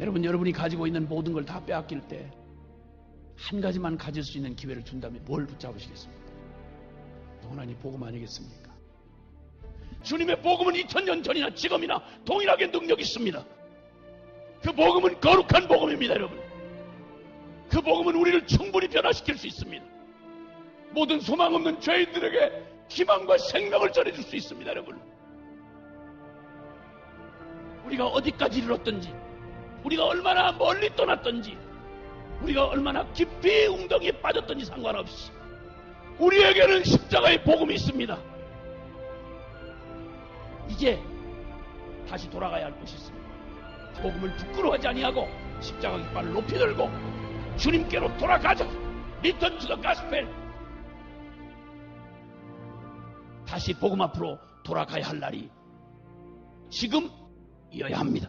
여러분, 여러분이 가지고 있는 모든 걸 다 빼앗길 때 한 가지만 가질 수 있는 기회를 준다면 뭘 붙잡으시겠습니까? 영원하니 복음 아니겠습니까? 주님의 복음은 2000년 전이나 지금이나 동일하게 능력 있습니다. 그 복음은 거룩한 복음입니다, 여러분. 그 복음은 우리를 충분히 변화시킬 수 있습니다. 모든 소망 없는 죄인들에게 희망과 생명을 전해줄 수 있습니다, 여러분. 우리가 어디까지 이르렀든지, 우리가 얼마나 멀리 떠났든지, 우리가 얼마나 깊이 웅덩이에 빠졌든지 상관없이, 우리에게는 십자가의 복음이 있습니다. 이제 다시 돌아가야 할 것이 있습니다. 복음을 부끄러워하지 아니하고 십자가 깃발을 높이 들고 주님께로 돌아가자. 리턴 투더 가스펠. 다시 복음 앞으로 돌아가야 할 날이 지금이어야 합니다.